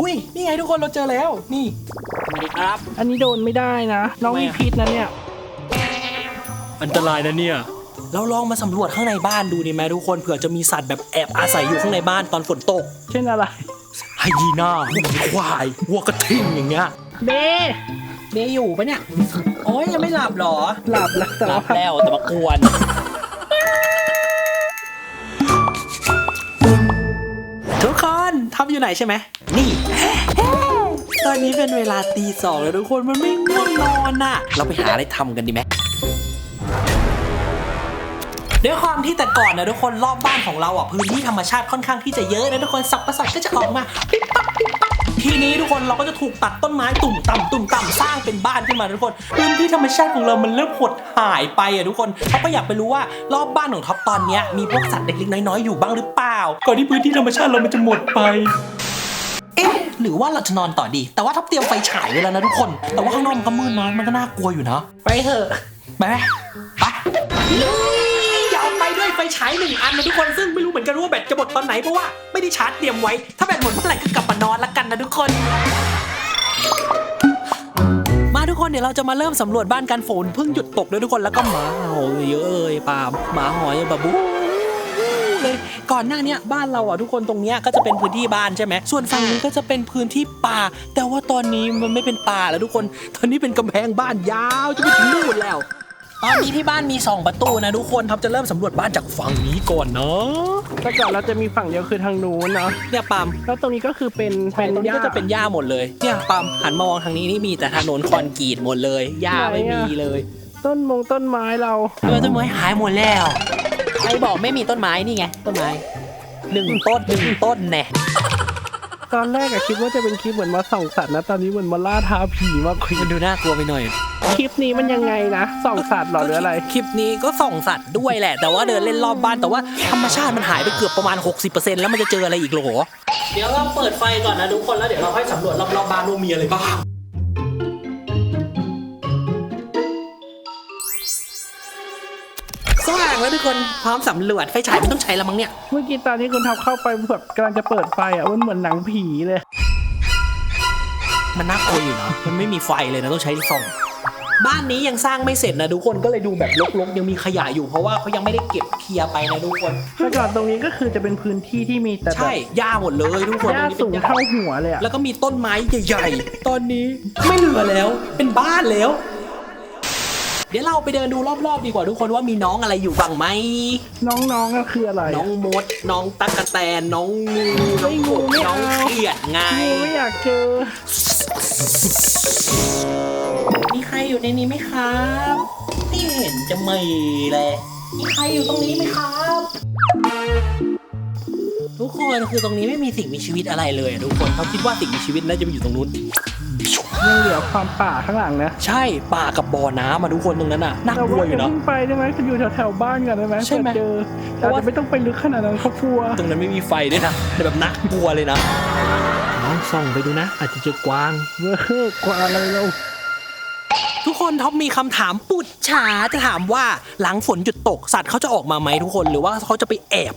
อุ้ยนี่ไงทุกคนเราเจอแล้ว นี่ สวัสดีครับ อันนี้โดนไม่ได้นะ น้องทำไมมีอะพิษนะเนี่ย อันตรายนะเนี่ย เราลองมาสำรวจข้างในบ้านดูดีไหมทุกคนเผื่อจะมีสัตว์แบบแอบอาศัยอยู่ข้างในบ้านตอนฝนตก เช่นอะไรไฮยีน่าหมูควายวัวกระทิงอย่างเงี้ยเบเบอยู่ปะเนี่ย โอ้ยยังไม่หลับหรอ หลับแล้วแต่หลัว่าบแล้วแต่มากวน ทุกคนทับอยู่ไหนใช่ไหม นี่ ตอนนี้เป็นเวลาตีสองแล้วทุกคนมันไม่ง่วงนอนน่ะ เราไปหาอะไรทำกันดีไหมด้วยความที่แต่ก่อนนะทุกคนรอบบ้านของเราอะพื้นที่ธรรมชาติค่อนข้างที่จะเยอะนะทุกคนสับประสัตว์ก็จะออกมาปิ๊บปั๊บปิ๊บปั๊บ ทีนี้ทุกคนเราก็จะถูกตัดต้นไม้ตุ่มต่ำตุ่มต่ำสร้างเป็นบ้านขึ้นมาทุกคนพื้นที่ธรรมชาติของเรามันเริ่มหดหายไปอะทุกคนเขาก็อยากไปรู้ว่ารอบบ้านของท็อปตอนเนี้ยมีพวกสัตว์เล็กๆน้อยๆอยู่บ้างหรือเปล่า ก่อนที่พื้นที่ธรรมชาติเรามันจะหมดไปเอ๊ะหรือว่าเราจะนอนต่อดี แต่ว่าท็อปเตรียมไฟฉายไว้แล้วนะทุกคน แต่ว่าข้างนอกมันก็มืดนะมันก็น่ากลัวอยู่นะ ไปเถอะ ไปไหมไปอย่ ฟฉายหนึ่งอันนะทุกคนซึ่งไม่รู้เหมือนกันว่าแบตจะหมดตอนไหนเพราะว่าไม่ได้ชาร์จเตรียมไว้ ถ้าแบตหมดเมื่อไหร่ก็กลับมานอนละกันนะทุกคน มาทุกคนเดี๋ยวเราจะมาเริ่มสำรวจบ้านกันฝนเพิ่งหยุดตกด้วยทุกคนแล้วก็หมาเห่าเยอะเลยปามหมาหอยบบบู๊เลยก่อนหน้านี้บ้านเราอะทุกคนตรงเนี้ยก็จะเป็นพื้นที่บ้านใช่ไหมส่วนฝั่งนี้ก็จะเป็นพื้นที่ป่า แต่ว่าตอนนี้มันไม่เป็นป่าแล้วทุกคน ตอนนี้เป็นกำแพงบ้านยาวจะไปถึงนู่นแล้ว ตอนนี้ที่บ้านมี 2 ประตูนะทุกคนท็อปจะเริ่มสำรวจบ้านจากฝั่งนี้ก่อนเนาะแต่ก่อนเราจะมีฝั่งเดียวคือทางนู้นเนาะเนี่ยปาล์มแล้วตรงนี้ก็คือเป็นเป็เป็นนตรงนี้หญ้า ก็จะเป็นหญ้าหมดเลยเนี่ยปาล์มหันมามองทางนี้นี่มีแต่ถนนคอนกรีตหมดเลยหญ้าไม่ไหนอะมีเลยต้นมงต้นไม้เรา เออต้นไม้หายหมดแล้วใครบอกไม่มีต้นไม้นี่ไงต้นไม้หนึ่งต้นหนึ่งต้นแน่ ตอนแรกอะคิดว่าจะเป็นคลิปเหมือนมาส่องสัตว์นะ ตอนนี้เหมือนมาล่าท้าผีมากคุยมันดูน่ากลัวไปหน่อย คลิปนี้มันยังไงนะส่องสัตว์เหรอหรืออะไร คลิปนี้ก็ส่องสัตว์ด้วยแหละ แต่ว่าเดินเล่นรอบบ้านแต่ว่าธรรมชาติมันหายไปเกือบประมาณ 60%แล้วมันจะเจออะไรอีกเหรอ เดี๋ยวเราเปิดไฟก่อนนะทุกคนแล้วเดี๋ยวเราค่อยสำรวจรอบๆบ้านว่ามีอะไรบ้าง แล้วทุกคนพร้อมสำรวจไฟฉายไม่ต้องใช้แล้วมั้งเนี่ย เมื่อกี้ตอนที่คุณทับเข้าไปแบบกำลังจะเปิดไฟอะมันเหมือนหนังผีเลย มันน่ากลัวอยู่นะ มันไม่มีไฟเลยนะต้องใช้ที่ส่อง บ้านนี้ยังสร้างไม่เสร็จนะทุกคนก็เลยดูแบบรกๆยังมีขยะอยู่เพราะว่าเขายังไม่ได้เก็บเคลียร์ไปนะทุกคนแต่ก่อนตรงนี้ก็คือจะเป็นพื้นที่ที่มีแต่แบใช่บหญ้าหมดเลยทุกคนหญ้าตรสูนี้งเป็นหญ้เท่าหัวเลยอะแล้วก็มีต้นไม้ใหญ่ ๆ ตอนนี้ไม่เหลือแล้ว เป็นบ้านแล้ว เดี๋ยวเราไปเดินดูรอบๆดีกว่าทุกคนว่ามีน้องอะไรอยู่บ้างไหม น้องๆก็คืออะไรน้องมด น้องตั๊กแตน น้องงูน้องกบไม่น้องเอาเขียดไง งูไม่อยากเจอ มีใครอยู่ในนี้ไหมครับไม่เห็นจะมีเลย มีใครอยู่ตรงนี้ไหมครับ ทุกคนคือตรงนี้ไม่มีสิ่งมีชีวิตอะไรเลยอะทุกคนเขาคิดว่าสิ่งมีชีวิตน่าจะไปอยู่ตรงนู้น ยังเหลือความป่าข้างหลังนะใช่ป่ากับบ่อน้ำมาทุกคนตรงนั้นน่ะน่าแต่กลัวว่าออย่ายู่เนาะ เพิ่งไปได้ไหมคุณอยู่แถวๆบ้านกันได้ไหมใช่ไหมเผื่อเจอเพแต่ราะว่า จะไม่ต้องไปลึกขนาดนั้นเขากลัวตรงนั้นไม่มีไฟด้วยนะแต่แบบน่ากลัวเลยนะลองส่องไปดูนะ อาจจะเจอกวาง เว้ยกว่าอะไรเราทุกคนท็อปมีคำถามปุดฉาจะถามว่าหลังฝนหยุดตกสัตว์เขาจะออกมาไหมทุกคนหรือว่าเขาจะไปแอบ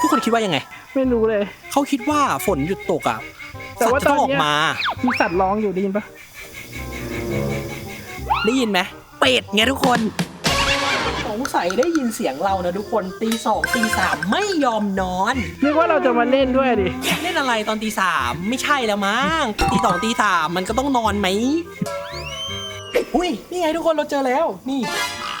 ทุกคนคิดว่ายังไง ไม่รู้เลย เขาคิดว่าฝนหยุดตกอะ แต่สัตว่าว์จะต้องตออนอกเนี้ยมา มีสัตว์ร้องอยู่ได้ยินปะได้ยินไหมเป็ดไงทุกคน สงสัยได้ยินเสียงเรานะทุกคนตีสองตีสามไม่ยอมนอน นึกว่าเราจะมาเล่นด้วยดิเล่นอะไรตอนตีสามไม่ใช่แล้วมั้งตีสองตีสามมันก็ต้องนอนไหม อุ้ยนี่ไงทุกคนเราเจอแล้วนี่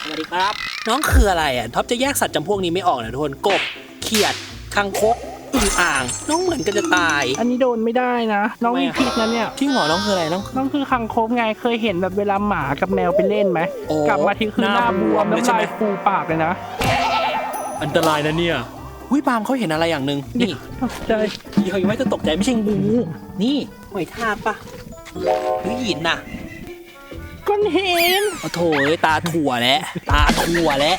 สวัสดีครับ น้องคืออะไรอะท็อปจะแยกสัตว์จำพวกนี้ไม่ออกนะทุกคนกบเขียดคังคก อึ่งอ่าง น้องเหมือนกันจะตาย อันนี้โดนไม่ได้นะ น้องทำไมมีอะพิษนะเนี่ย ที่หัวน้องคืออะไรน้อง น้องคือคังคกไงเคยเห็นแบบเวลาหมากับแมวไปเล่นไหม โอ้กลับมาทีคือหหน้าน้าบบววมมเลยใช่น้ำไหมลายฟูปากเลยนะอันตรายนะเนี่ย วิปาล์มเขาเห็นอะไรอย่างหนึ่งนี่ใจพี่เขายังไม่จะตกใจไม่ใช่งูนี่หอยทากปะหรือหินน่ะก้อนเห็นโอ้โถเอ้ยตาถั่วแล้วตาถั่วแล้ว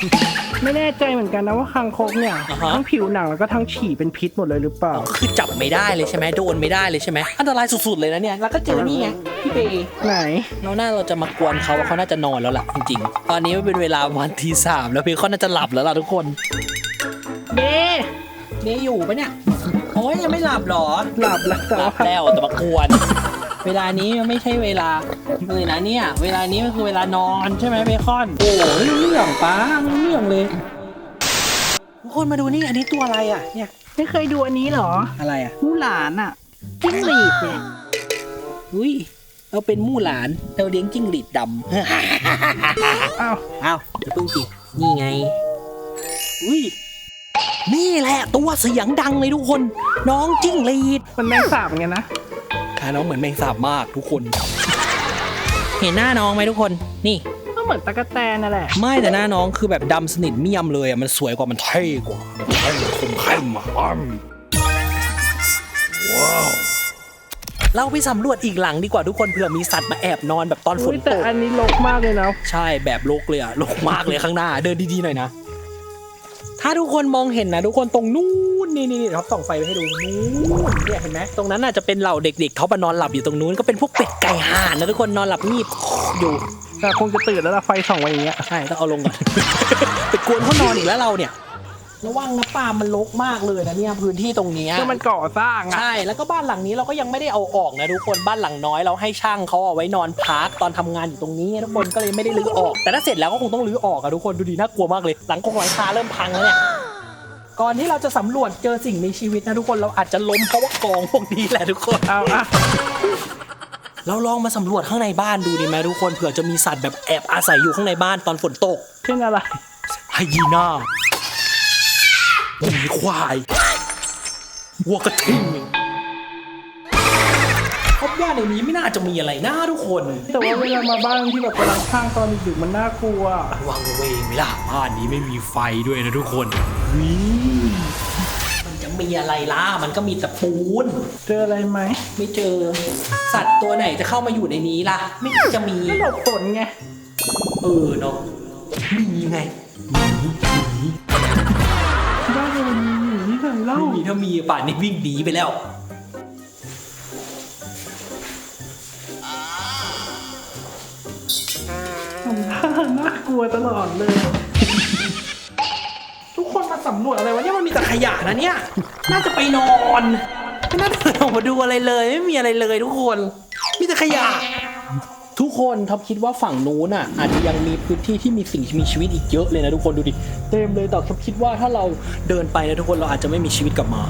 ไม่แน่ใจเหมือนกันนะว่าคังคกเนี่ยอ่าฮะ ทั้งผิวหนังแล้วก็ทั้งฉี่เป็นพิษหมดเลยหรือเปล่า ก็คือจับไม่ได้เลยใช่ไหมโดนไม่ได้เลยใช่ไหมอันตรายสุดๆเลยนะเนี่ยแล้วก็เจอนี่ไงพี่เบย์ไหน เราหน้าเราจะมากวนเขาว่าเขาน่าจะนอนแล้วล่ะจริงๆ ตอนนี้มันเป็นเวลาประมาณทีสามแล้วเบย์เขาน่าจะหลับแล้วล่ะทุกคนเบเบย์อยู่ปะเนี่ยโอ้ยยังไม่หลับเหรอ หลับแล้วแต่หลัว่าบแล้วแต่มากวน เวลานี้มันไม่ใช่เวลาเลยนะเนี่ย เวลานี้มันคือเวลานอนใช่ไหมเบคอน โอ้ไม่รู้เรื่องป้าไม่รู้เรื่องเลยทุกคนมาดูนี่อันนี้ตัวอะไรอะ เนี่ย ไม่เคยดูอันนี้เหรอ อะไรอะ มูหลานอะจิ้งหรีดเนี่ยอุ้ยเราเป็นมู่หลานเราเลี้ยงจิ้งหรีดดำอ้าวอ้าวจะพึ่งจินี่ไง อุ้ยนี่แหละตัวเสียงดังเลยทุกคน น้องจิ้งหรีดมันแมงสาบไงนะ ค่ะน้องเหมือนแมงสาบมากทุกคน เห็นหน้าน้องไหมทุกคน นี่ ก็เหมือนตะกะแตนนั่นแหละ ไม่แต่หน้าน้องคือแบบดำสนิทเมี่ยมเลยอะมันสวยกว่ามันเท่กว่ามันเท่คมเข้มอะอ้ำว้าวเราไปสำรวจอีกหลังดีกว่าทุกคนเผื่อมีสัตว์มาแอบนอนแบบตอนฝอุ้นยแต่ตกอันนี้รกมากเลยนะ ใช่แบบโลกเลยอะโลกมากเลยข้างหน้า เดินดีๆหน่อยนะ ถ้าทุกคนมองเห็นนะทุกคนตรงนู้นนี่นี่นี่ครับส่องไฟไปให้ดูนู้นเนี่ยเห็นไหมตรงนั้นน่าจะเป็นเหล่าเด็กๆเขามานอนหลับอยู่ตรงนู้นก็เป็นพวกเป็ดไก่ห่านนะทุกคนนอนหลับงีบอยู่แต่คงจะตื่นแล้วล่ะไฟส่องไว้อย่างเงี้ยใช่ต้องเอาลงก่อนไปกวนเขานอนอีกแล้วเราเนี่ย ระวังนะปาล์มมันรกมากเลยนะเนี่ยพื้นที่ตรงเนี้ย คือมันก่อสร้างอะใช่ แล้วก็บ้านหลังนี้เราก็ยังไม่ได้เอาออกนะทุกคนบ้านหลังน้อยเราให้ช่างเขาเอาไว้นอนพักตอนทำงานอยู่ตรงนี้ทุกคนก็เลยไม่ได้รื้อออก แต่ถ้าเสร็จแล้วก็คงต้องรื้อออกอะทุกคนดูดีน่ากลัวมากเลยหลังคงหลังคาเริ่มพังแล้วเนี่ยก่อนที่เราจะสำรวจเจอสิ่งมีชีวิตนะทุกคนเราอาจจะล้มเพราะว่ากองพวกนี้แหละทุกคน เอาอะเราลองมาสำรวจข้างในบ้านดูดีไหมทุกคนเผื่อจะมีสัตว์แบบแอบอาศัยอยู่ข้างในบ้านตอนฝนตก เช่นอะไร ไฮยีน่า หมีควายวัวกระทิงพบว่าในนี้ไม่น่าจะมีอะไรนะทุกคน แต่ว่าเวลามาบ้านที่แบบกำลังข้างตอนดึกๆมันน่ากลัววังเวงไหมล่ะบ้านนี้ไม่มีไฟด้วยนะทุกคนวิมันจะมีอะไรล่ะมันก็มีแต่ปูน เจออะไรไหมไม่เจอ สัตว์ตัวไหนจะเข้ามาอยู่ในนี้ล่ะ ไม่น่าจะมีก็หลบฝนไง เออเนาะมีไงบ้านเรามีอยู่ที่ไหนเล่าไม่มีถ้ามีป่านนี้วิ่งหนีไปแล้ว ทำท่าน่ากลัวตลอดเลย ทุกคนมาสำรวจอะไรวะเนี่ยมันมีแต่ขยะนะเนี่ย น่าจะไปนอน ไม่น่าจะเดินออกมาดูอะไรเลย ไม่มีอะไรเลยทุกคน มีแต่ขยะ ทุกคนท็อปคิดว่าฝั่งนู้นอะอาจจะยังมีพื้นที่ที่มีสิ่งมีชีวิตอีกเยอะเลยนะทุกคนดูดิเต็มเลยแต่ท็อปคิดว่าถ้าเราเดินไปนะทุกคนเราอาจจะไม่มีชีวิตกลับมา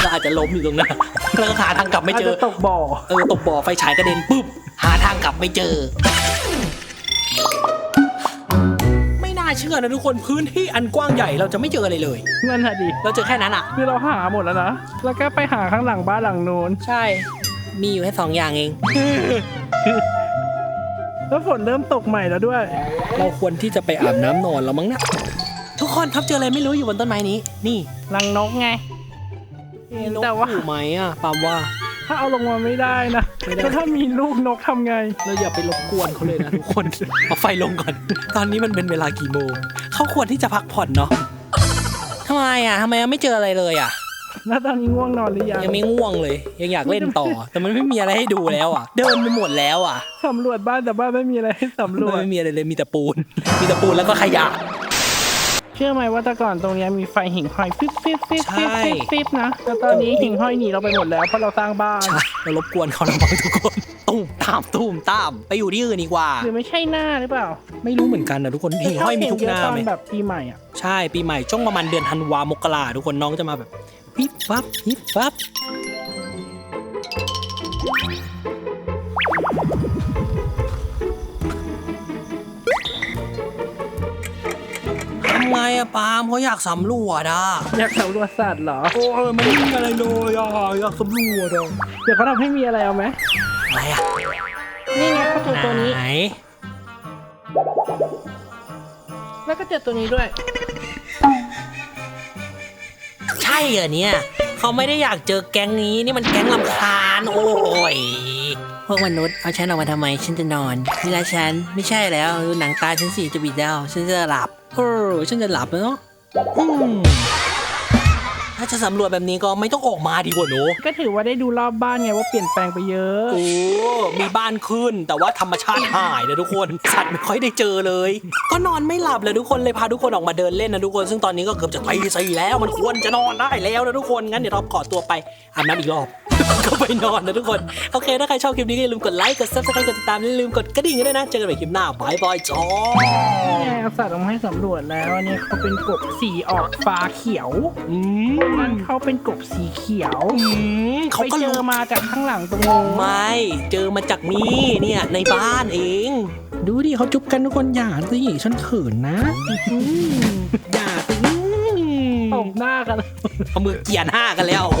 เราอาจจะล้มอยู่ตรงนั้นแล้วก็หาทางกลับไม่อาจเจอจะตกบ่อเออตกบ่อไฟฉายกระเด็นปุ๊บหาทางกลับไม่เจอ ไม่น่าเชื่อนะทุกคนพื้นที่อันกว้างใหญ่เราจะไม่เจออะไรเลยเงินอะดิเราเจอแค่นั้นอะคือเราหาหมดแล้วนะแล้วก็ไปหาข้างหลังบ้านหลังโน้นใช่ มีอยู่แค่สองอย่างเอง แล้วฝนเริ่มตกใหม่แล้วด้วย เราควรที่จะไปอาบน้ำนอนแล้วมั้งนะทุกคนทับเจออะไรไม่รู้อยู่บนต้นไม้นี้ นี่รังนกไงมีนกแต่ว่า อยู่ไหมอะปามว่า ถ้าเอาลงมาไม่ได้นะไม่ได้ แล้วถ้ามีลูกนกทำไง เราอย่าไปรบกวนเขาเลยนะทุกคน เอาไฟลงก่อน ตอนนี้มันเป็นเวลากี่โมง เขาควรที่จะพักผ่อนเนาะทำไมอะทำไมไม่เจออะไรเลยอะ แล้วตอนนี้ง่วงนอนหรือยังยังไม่ง่วงเลย ยังอยากเล่นต่อ แต่มันไม่มีอะไรให้ดูแล้วอะ เดินไปหมดแล้วอะสำรวจบ้านแต่บ้านไม่มีอะไรให้สำรวจไม่มีอะไรเลยมีแต่ปูน มีแต่ปูนแล้วก็ขยะ เชื่อไหมว่าแต่ก่อนตรงเนี้ยมีไฟหิ่งห้อยฟิบฟิบฟิบใช่ฟิบฟิบฟิบนะแต่ตอนนี้หิ่งห้อยหนีเราไปหมดแล้วเพราะเราสร้างบ้านใช่เรารบกวนเขาแล้วมั้งทุกคนตุ้มตามตุ้มตามไปอยู่ที่อื่นดีกว่าหรือไม่ใช่หน้าหรือเปล่า ไม่รู้เหมือนกันนะทุกคนหิ่งห้อยมีทุกหน้าชอบไหมเห็เยอะตอนแบบปีใหม่อะใช่ปีใหม่ช่วงประมาณเดือนธันวามกราทุกคนน้องจะมาแบบ วิบวับวิบวับทำไงอะปาล์มเขาอยากสำรวจอะอยากสำรวจสัตว์เหรอโอ้ยมันไม่มีอะไรเลยอะอยากสำรวจอะเดี๋ยวเขาทำให้มีอะไรเอาไหมอะไรอะนี่ไงเขาเจอตัวนี้ ไหน แล้วก็เจอตัวนี้ด้วยใช่ เหรอเนี่ย เขาไม่ได้อยากเจอแก๊งนี้นี่มันแก๊งลำคาญโอ้ยพวกมนุษย์เอาฉันออกมาทำไมฉันจะนอนเวลาฉันไม่ใช่แล้วดูหนังตาฉันสีจะบิดแล้วฉันจะหลับโอ้ฉันจะหลับแล้วเนาะอืม ถ้าจะสำรวจแบบนี้ก็ไม่ต้องออกมาดีกว่าหนูก็ถือว่าได้ดูรอบบ้านไงว่าเปลี่ยนแปลงไปเยอะ โอ้มีบ้านขึ้นแต่ว่าธรรมชาติหายนะทุกคน สัตว์ไม่ค่อยได้เจอเลย ก็นอนไม่หลับเลยทุกคนเลยพาทุกคนออกมาเดินเล่นนะทุกคน ซึ่งตอนนี้ก็เกือบจะตีสี่แล้วมันควรจะนอนได้แล้วนะทุกคนงั้นเดี๋ยวเราขอตัวไปอาบน้ำอีกรอบก็ ไปนอนนะทุกคน โอเค ถ้าใครชอบคลิปนี้ก็อย่าลืมกดไลค์ กด subscribe กดติดตามอย่าลืมกดกระดิ่งด้วยนะ เจอกันใหม่คลิปหน้าบายบายจ้านี่ไงเอาสัตว์ออกมาให้สำรวจแล้วอันนี้เขาเป็นกบสีออกฟ้าเขียวอืมนั่นเขาเป็นกบสีเขียวอืมเขาไปก็เจรู้อมาจากข้างหลังตรงนู้นไม่เจอมาจากนี่เนี่ยในบ้านเอง ดูดิเขาจุบกันทุกคนอย่าสิฉันเขินนะอย่าสิตบหน้ากัน เอามือเกียนห้ากันแล้วเ